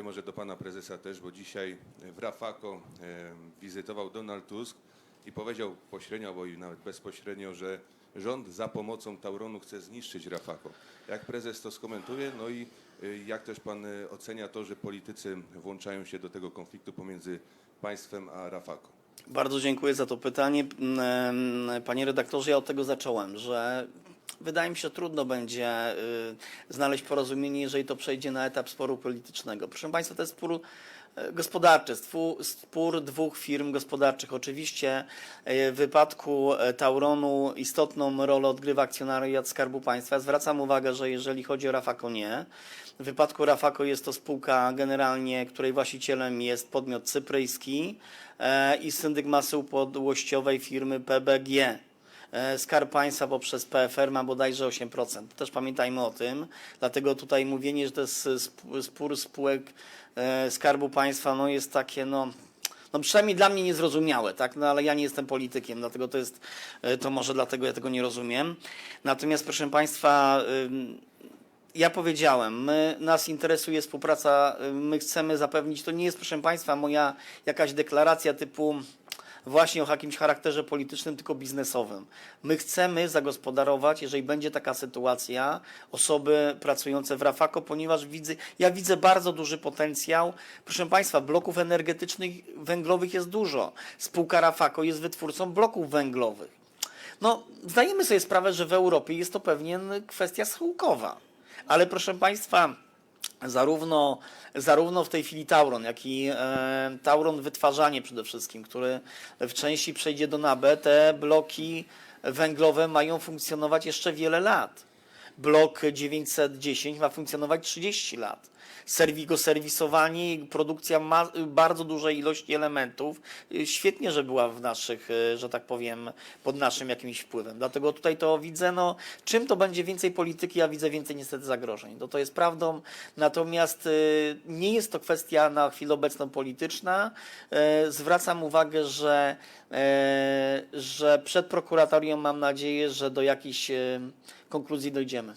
tutaj może do pana prezesa też, bo dzisiaj w Rafako e, wizytował Donald Tusk i powiedział pośrednio, albo i nawet bezpośrednio, że rząd za pomocą Tauronu chce zniszczyć Rafako. Jak prezes to skomentuje? No i e, jak też pan e, ocenia to, że politycy włączają się do tego konfliktu pomiędzy państwem a Rafako? Bardzo dziękuję za to pytanie. Mm, Panie redaktorze, ja od tego zacząłem, że wydaje mi się, trudno będzie y, znaleźć porozumienie, jeżeli to przejdzie na etap sporu politycznego. Proszę Państwa, to jest spór y, gospodarczy, spór dwóch firm gospodarczych. Oczywiście y, w wypadku Tauronu istotną rolę odgrywa akcjonariat Skarbu Państwa. Zwracam uwagę, że jeżeli chodzi o Rafako nie. W wypadku Rafako jest to spółka generalnie, której właścicielem jest podmiot cypryjski i syndyk masy upadłościowej firmy PBG. E, Skarb Państwa poprzez PFR ma bodajże 8%. Też pamiętajmy o tym. Dlatego tutaj mówienie, że to jest sp- spór spółek e, Skarbu Państwa, no jest takie, no, no przynajmniej dla mnie niezrozumiałe, tak? No ale ja nie jestem politykiem, dlatego to jest, e, to może dlatego ja tego nie rozumiem. Natomiast proszę Państwa, ja powiedziałem, my, nas interesuje współpraca, y, my chcemy zapewnić, to nie jest proszę Państwa moja jakaś deklaracja typu właśnie o jakimś charakterze politycznym, tylko biznesowym. My chcemy zagospodarować, jeżeli będzie taka sytuacja, osoby pracujące w Rafako, ponieważ widzę, ja widzę bardzo duży potencjał. Proszę Państwa, bloków energetycznych węglowych jest dużo. Spółka Rafako jest wytwórcą bloków węglowych. No, zdajemy sobie sprawę, że w Europie jest to pewnie kwestia schyłkowa. Ale proszę Państwa, zarówno, zarówno w tej chwili Tauron, jak i e, Tauron Wytwarzanie przede wszystkim, który w części przejdzie do NABE, te bloki węglowe mają funkcjonować jeszcze wiele lat. Blok 910 ma funkcjonować 30 lat. Serwigo serwisowanie i produkcja ma, bardzo dużej ilości elementów. Świetnie, że była w naszych, y, że tak powiem, pod naszym jakimś wpływem. Dlatego tutaj to widzę, no, czym to będzie więcej polityki, ja widzę więcej niestety zagrożeń. No, to jest prawdą, natomiast y, nie jest to kwestia na chwilę obecną polityczna. Y, Zwracam uwagę, że, że przed prokuratorią mam nadzieję, że do jakichś konkluzji dojdziemy.